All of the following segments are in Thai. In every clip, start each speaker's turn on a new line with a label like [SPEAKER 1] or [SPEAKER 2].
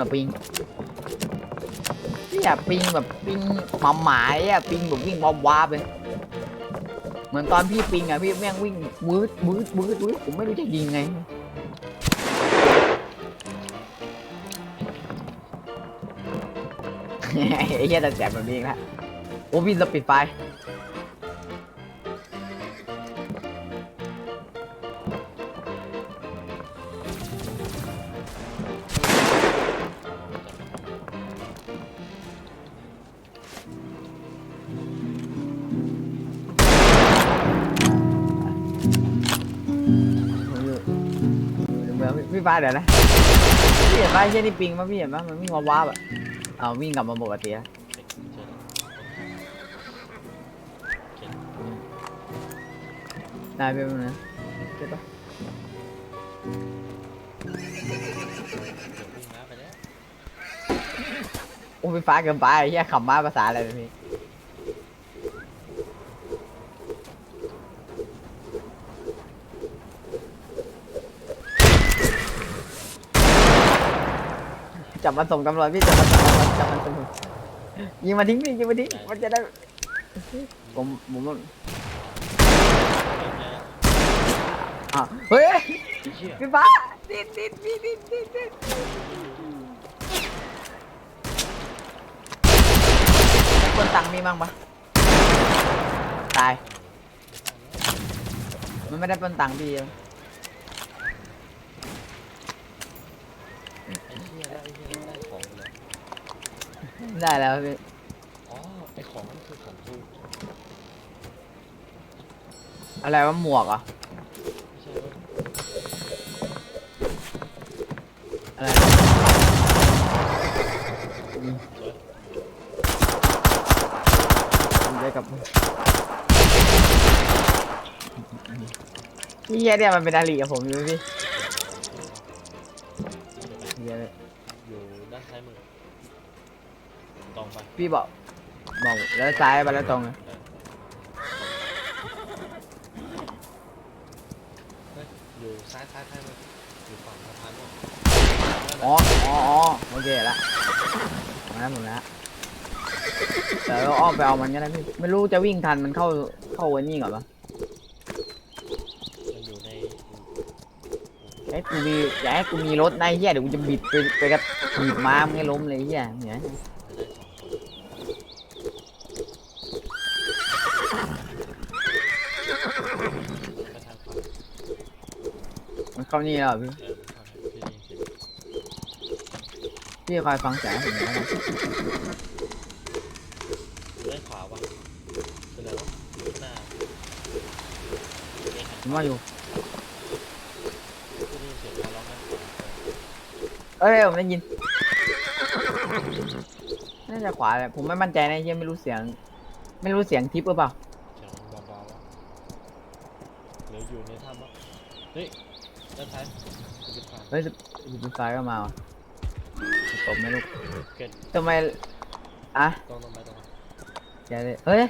[SPEAKER 1] แบบปิงพี่อยปิงแบบปิงหมาหมายอะปิงแบบวิ่งวาบวาบเลยเหมือนตอนพี่ปิงอะพี่แม่งวิ่งวืดวืดวืดวืดผมไม่รู้จะยิงไงไอ้เหี้ยแต่แสบแบบนี้อีกแล้วโอ้พี่จะปิดไฟ พี่ฟ้าเดี๋ยวนะพี่เห็นป่ะเช่นนี่ปิงป่ะพี่เห็นป่ะมันวิ่งว้าวๆแบบเอาวิ่งกลับมาปกติแล้ว
[SPEAKER 2] เช็คเชิญโอเค
[SPEAKER 1] ได้ไปมั้งนะใช่ปะ
[SPEAKER 2] เดี๋ยววิ่งม้าไปแล้ว
[SPEAKER 1] โอ้พี่ฟ้าเกินไปไอ้เหี้ยขับมาภาษาอะไรเนี่ยพี่ จับมันส่งตำรวจพี่จับมันส่งตำรวจจับมันส่งยิงมาทิ้งพี่ยิงมาทิ้งมันจะได้ผมผมว่า
[SPEAKER 2] เดี๋ยว
[SPEAKER 1] อะเฮ้ยพี่ฟ้าติดติดพี่ติดติดติดคนตังค์มีบ้งปะตายมันไม่ได้เปล้นตังค์พี่
[SPEAKER 2] ไอ้เหี้ยได้ไอ้เหี้ยได้ของเลย
[SPEAKER 1] ได้แล้วพี่
[SPEAKER 2] อ๋อไอ้ของนั่นคือของกู
[SPEAKER 1] อะไรวะหมวกเหรอ
[SPEAKER 2] ไม่ใช่เว้ย
[SPEAKER 1] อะไร
[SPEAKER 2] สวย
[SPEAKER 1] ผมได้กับพี่เฮียเนี่ยมันเป็นอาลีกับผมอยู่พี่เฮียเลย
[SPEAKER 2] อยู่ด้านซ้ายมือ ตรงไป
[SPEAKER 1] พี่บอก บอกแล้วซ้ายไปแล้วตรงเลย
[SPEAKER 2] เออเฮ้ยอยู่ซ้ายซ้ายซ้ายมืออยู่ฝั่งสะพานนู่น
[SPEAKER 1] อ๋ออ๋ออ๋อโอเคละมาแล้วหมดแล้วแต่เราอ้อมไปเอามันก็ได้พี่ไม่รู้จะวิ่งทันมันเข้าเข้าไวันนี้ก่อนปะ
[SPEAKER 2] มันอยู่ใน
[SPEAKER 1] ไอ้ยกูมีอย่าให้กูมีรถในะไอ้เฮียเดี๋ยวกูจะบิดไปไปกับถีบม้ามึงให้ล้มเลยไอ้เฮียเนี่ย
[SPEAKER 2] มันได้สองคนไปทางขวา
[SPEAKER 1] มัน เข้านี่แล้วเหรอพี่
[SPEAKER 2] เออมันเข้าทางที่ได้ยินเสียง
[SPEAKER 1] พี่คอยฟังเสียงให้ผมหน่อยนะ
[SPEAKER 2] ด้านขวาวะแสดงว่าอยู่ข้างหน้าเอ๊ะ
[SPEAKER 1] ผมว่าอยู่
[SPEAKER 2] ที่ได้ยินเสียงเขาร้องนะ
[SPEAKER 1] เอ้ยผมได้ยินน่าจะขวาแหละผมไม่มั่นใจนะไอ้เฮียไม่รู้เสียง ไม่รู้เสียงทิปหรือเปล่า
[SPEAKER 2] เสียงมันเบาๆวะหรืออยู่ในถ้ำวะเฮ้ย ด้านซ้ายจะเป็นผ่าน
[SPEAKER 1] เฮ้ยอยู่บนซ้ายก็มาว่ะตบไหม่ลูก
[SPEAKER 2] เกิด
[SPEAKER 1] ทำไมอะ
[SPEAKER 2] ตรงตรงไปตรงไป
[SPEAKER 1] แกเลยเฮ้ย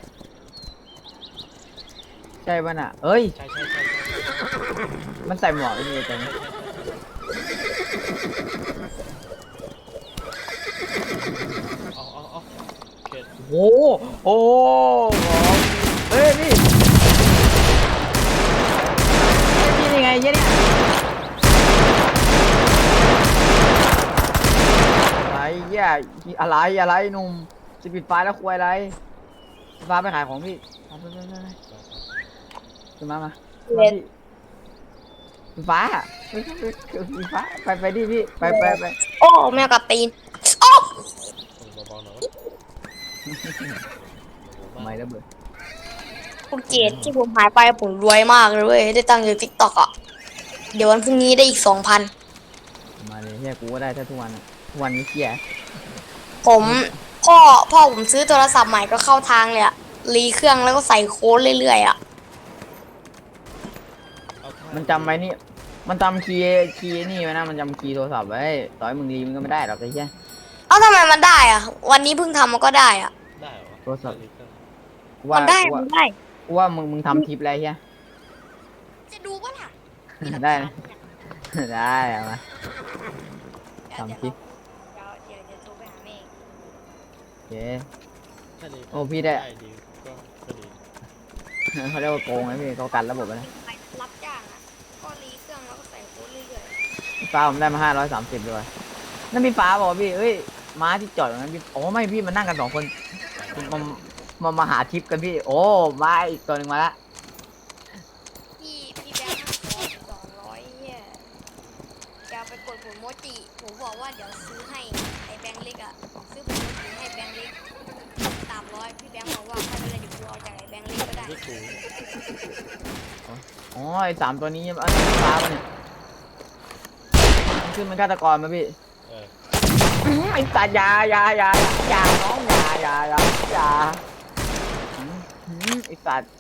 [SPEAKER 1] ใช่ป่ะน่ะเอ้ย
[SPEAKER 2] ใช่ใช่ใช่ใช่ใช่
[SPEAKER 1] มันใส่หมวกไอ้นี่จัง
[SPEAKER 2] เอาเอาเอาเกิด
[SPEAKER 1] โอ้โหโอ้โหเฮ้ยพี่พี่นี่ไงเหี้ยเนี่ยอะไรเหี้ยอะไรอะไรหนุ่มจะปิดไฟแล้วคุยอะไรฟ้าไปขายของพี่ไปไปไปไปไปขึ้นมามา
[SPEAKER 3] เล่น
[SPEAKER 1] พี่ฟ้าพี่ฟ้าไปไปดิพี่ไปไปไป
[SPEAKER 3] โอ้แม่กับตีนโอ้
[SPEAKER 2] เบาๆหน่อยวะ
[SPEAKER 1] ทำไมระเบิด
[SPEAKER 3] คุณเกดที่ผมหายไปผมรวยมากเลยเว้ยได้ตังค์จากทิกตอกอะ เดี๋ยววันพรุ่งนี้ได้อีกสองพัน
[SPEAKER 1] มาเลยเฮียกูก็ได้แค่ทุกวันอะทุกวันนี้เฮีย
[SPEAKER 3] ผมพ่อพ่อผมซื้อโทรศัพท์ใหม่ก็เข้าทางเลยอะรีเครื่องแล้วก็ใส่โค้ดเรื่อยๆอะ
[SPEAKER 2] เอาท่า
[SPEAKER 1] มันจำไว้นี่ มันจำคีย์คีย์นี่ไว้นะ มันจำคีย์โทรศัพท์ไว้ต่อยมึงดีมึงก็ไม่ได้หรอกไอ้เหี้ย
[SPEAKER 3] เอ้าทำไมมันได้อะวันนี้เพิ่งทำมันก็ได้อะ
[SPEAKER 2] ได้เหรอวะ
[SPEAKER 1] โทรศัพท์
[SPEAKER 2] รีเครื่อง
[SPEAKER 1] กูว่า
[SPEAKER 3] มันได้
[SPEAKER 1] กูว่า
[SPEAKER 3] มันได้
[SPEAKER 1] กูว่ามึงมึงทำทิปอะไรเหี้ย
[SPEAKER 3] จะดูปะล่ะ
[SPEAKER 1] ได้นะ ได้เอามาทำคลิป
[SPEAKER 3] เดี๋ยว
[SPEAKER 1] เค
[SPEAKER 2] ถ้าดี
[SPEAKER 1] โอ้พี่ได้
[SPEAKER 2] ดีก็ก็ดี
[SPEAKER 1] เขาเรียกว่าโกงไหมพี่เขากันระบบไว้นะ
[SPEAKER 3] ไปรับจ้างอะ ก็รีเครื่องแล้วก็ใส่โค้ดเรื่อย
[SPEAKER 1] ฟ้าผมได้มาห้าร้อยสามสิบด้วยนั่นพี่ฟ้าบอกว่าพี่เอ้ยม้าที่จอดตรงนั้นพี่โอ้ไม่พี่มันนั่งกันสองคนมามามาหาทิปกันพี่ โอ้มาอีกตัวหนึ่งมาละ
[SPEAKER 3] ๆพี่พี่แบงค์ขอสองร้อยเฮียจะเอาไปกดผลโมจิผมบอกว่าเดี๋ยวซื้อให้ไอ้แบงค์เล็กอะซื้อผลโมจิให้แบงค์เล็กสามร้อยพี่แบงค์บอกว่าไม่เป็นไรเดี๋ยวกูเอาจากไอ้แบ งค์เล็กก็ได้
[SPEAKER 2] ไม่ถูก
[SPEAKER 1] อ๋อไอ้สามตัวนี้เอ้ยพี่ฟ้าปะเนี่ยมันขึ้นเป็นฆาตกรมาพี่
[SPEAKER 2] เออ
[SPEAKER 1] อื้อไอ้สัตว์อยาอยาอยาอยาน้องอยาอยาอยาอยาอื้อหือไอ้สัตว์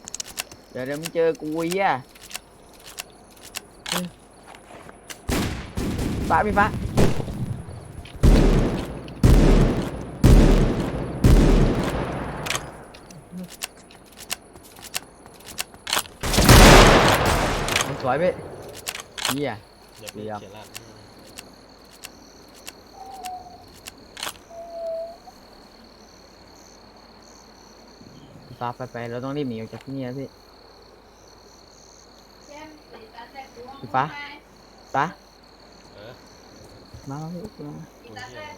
[SPEAKER 1] เดี๋ยวเดี๋ยวมึงเจอกูไอ้เหี้ยอื้อฟ้าพี่ฟ้า สวยพี่เหี้ย
[SPEAKER 2] เดี๋ยวพี่
[SPEAKER 1] เดี๋ยว
[SPEAKER 2] เขียนรหัสให้
[SPEAKER 1] ฟ้าไปไปเราต้องรีบหนีออกจากที่นี่แล้วพี่พี่ฟ้าฟ้า
[SPEAKER 2] เออ
[SPEAKER 1] มามาพี่มา
[SPEAKER 2] คุณเที่ยว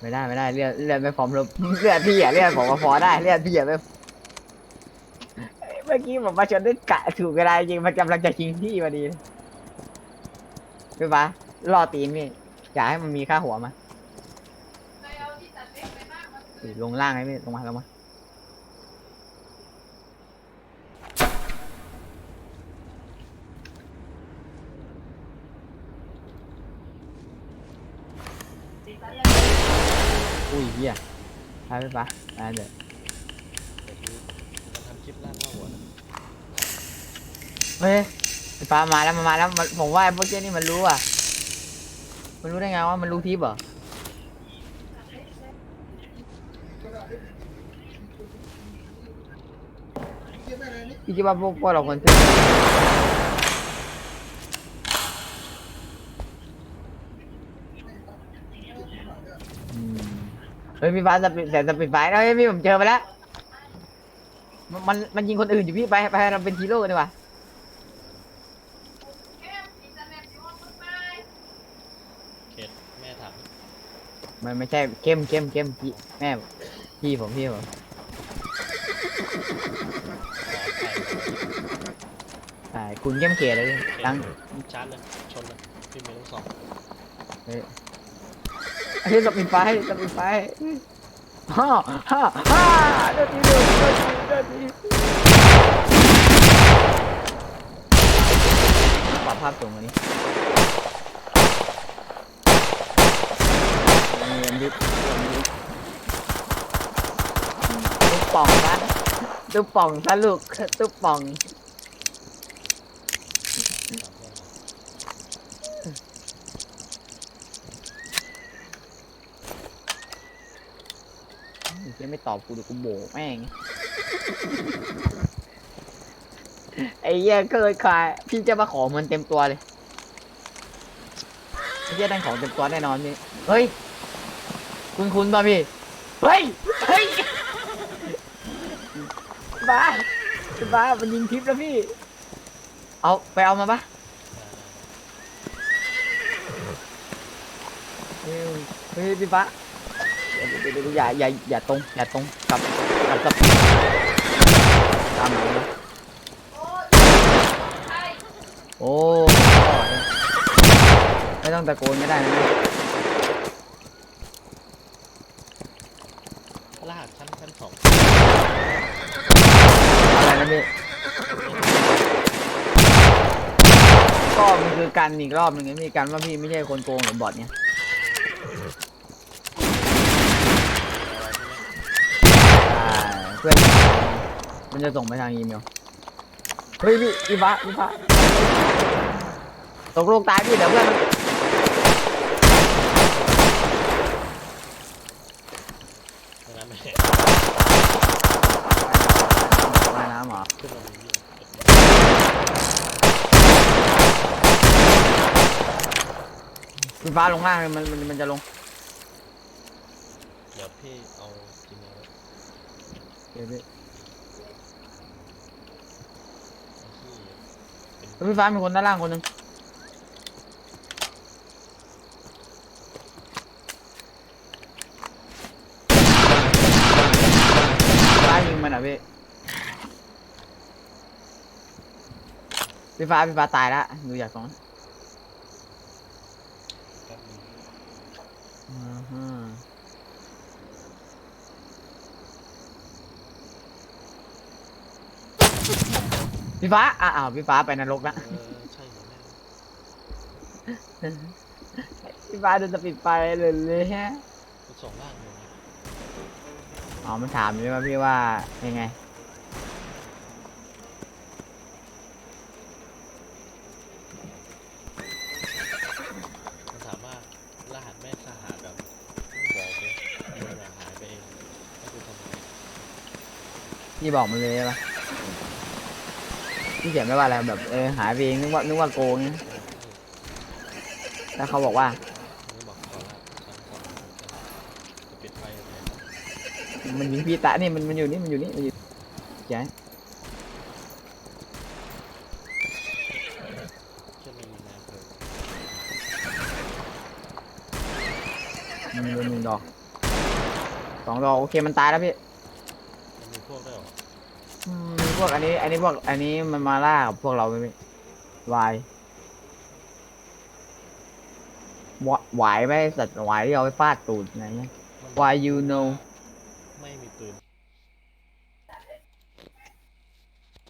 [SPEAKER 1] ไม่ได้ไม่ได้เลือดเลือดไม่พร้อมลบเลือดพี่อะเลือดผมก็พอได้เลือดพี่อะไม่เมื่ อกี้ผมมาชนด้วยกะถูกเวลาจริงมันกำลังจะชิงพี่พอดีพี่ฟ้าล่อตีนพี่อยากให้มันมีค่าหัวมาลงล่างเลยพี่ลงมาลงมาอุ้ยเฮียไปไปไปไปเดี๋ยว
[SPEAKER 2] ลิปล่าหน้าหัวนะ
[SPEAKER 1] เฮ้ยไอ้ปลามาแล้วมันมาแล้วมันผมว่าไอ้พวกเจ้านี่มันรู้อะ มันรู้ได้ไงว่ามันรู้ทิปเหรอพี่คิดว่าพวกพวกเราควรซื้ออืมเฮ้ยพี่ฟ้าจะปิดแต่จะปิดไฟแล้วเฮ้ยพี่ผมเจอไปแล้ว มันมันมันยิงคนอื่นอยู่พี่ไปไปเราเป็นฮีโร่กันดีกว่า
[SPEAKER 2] เคสแม่ถาม
[SPEAKER 1] มันไม่ใช่เข้มเข้มเข้มพี่แม่พี่ผมพี่ผม
[SPEAKER 2] ขอใคร
[SPEAKER 1] ใช่คุณเข้มเกลียดเลยตั้ง
[SPEAKER 2] ชาร์จเลยชนเลยพี่ไม่ต้องสอง
[SPEAKER 1] เฮ้ยเฮ้ยจะปิดไฟจะปิดไฟ ฮ่าฮ่าฮ่าเดี๋ยวทีเดียวเดี๋ยวทีเดี๋ยวทีปรับภาพสูงกว่านี้นี่อันนี้อันนี้ตุ๊กป่องนะตุ๊กป่องซะลูกตุ๊กป่อง เฮียไม่ตอบกูเดี๋ยวกูโบกแม่ง ไอ้เหี้ยเกิดขายพี่จะมาขอมันเต็มตัวเลยไอ้เหี้ยได้ของเต็มตัวแน่นอนพี่เฮ้ย คุณคุณป่ะพี่ เฮ้ย เฮ้ยบ้าบ้ามันยิงทิปแล้วพี่ เอาไปเอามาปะเฮ้ยเฮ้ยพี่ฟ้า อย่าอย่าอย่าตรงอย่าตรงกลับกลับกลับตามหลังนะโอ้ไม่ต้องตะโกนก็ได้นะ
[SPEAKER 2] รหัสชั้นชั้นสอง
[SPEAKER 1] อะไรนะพี่ก็มันคือการอีกรอบหนึ่งไงพี่กันว่าพี่ไม่ใช่คนโกงหรือบอทเนี่ยใช่ เพื่อนมันจะส่งไปทางอีเมลเฮ้ยพี่อีฟ้าอีฟ้าตกโลกตายพี่เดี๋ยวเพื่อนมัน
[SPEAKER 2] ใช่ไหมไม่
[SPEAKER 1] ว่ายน้ำเหรอ
[SPEAKER 2] ขึ้นมาเป็นยี่
[SPEAKER 1] พี่ฟ้าลงล่างเลยมันมันมันจะลง
[SPEAKER 2] รดี๋ยวพี่เอากินเอาไว้
[SPEAKER 1] เดี๋ยวพี่
[SPEAKER 2] ไอ้ที่เป็น
[SPEAKER 1] พี่ฟ้ามีคนด้านล่างคนหนึงฟ้ายิงมันเหรอะพี่พี่ฟ้าพี่ฟ้าตายแล้วดูจากตรงนั้น
[SPEAKER 2] แป๊บนึง
[SPEAKER 1] อือฮึ พี่ฟ้าอะอ้าวพี่ฟ้าไปนรกละ
[SPEAKER 2] เออใช่เหรอแม่
[SPEAKER 1] พี่ฟ้าโดนจะปิดไฟเลยเลยฮะ
[SPEAKER 2] มันสองล่างเลยนะ
[SPEAKER 1] อ๋อมันถามอยู่ว่าพี่ว่ายังไง
[SPEAKER 2] มันถามว่ารหัสแม่สหาแบบบอกเลยมันอะหายไปเองให้กูทำไง
[SPEAKER 1] พี่บอกมันเลยใช่ปะ พี่เขียนไม่ว่าอะไรแบบเออหายไปเองนึกว่านึกว่าโกงแล้วเขาบอกว่า
[SPEAKER 2] มันยิง
[SPEAKER 1] พี่ตะนี่มันมันอยู่นี่มันอยู่นี่มันอยู่แก
[SPEAKER 2] แค่มัน
[SPEAKER 1] โดนหนึ่งดอกสองดอกโอเคมันตายแล้วพี่
[SPEAKER 2] มันมีพวกด้หรอ
[SPEAKER 1] อืมพวกอันนี้ อันนี้พวกอันนี้มันมาล่ากับพวกเราไหมพี่วายวะไหวไหมสัตว์ไหวที่เอาไปฟาดตูดอะไรเงี้ย
[SPEAKER 2] มัน
[SPEAKER 1] why you know
[SPEAKER 2] ไม่มีปืน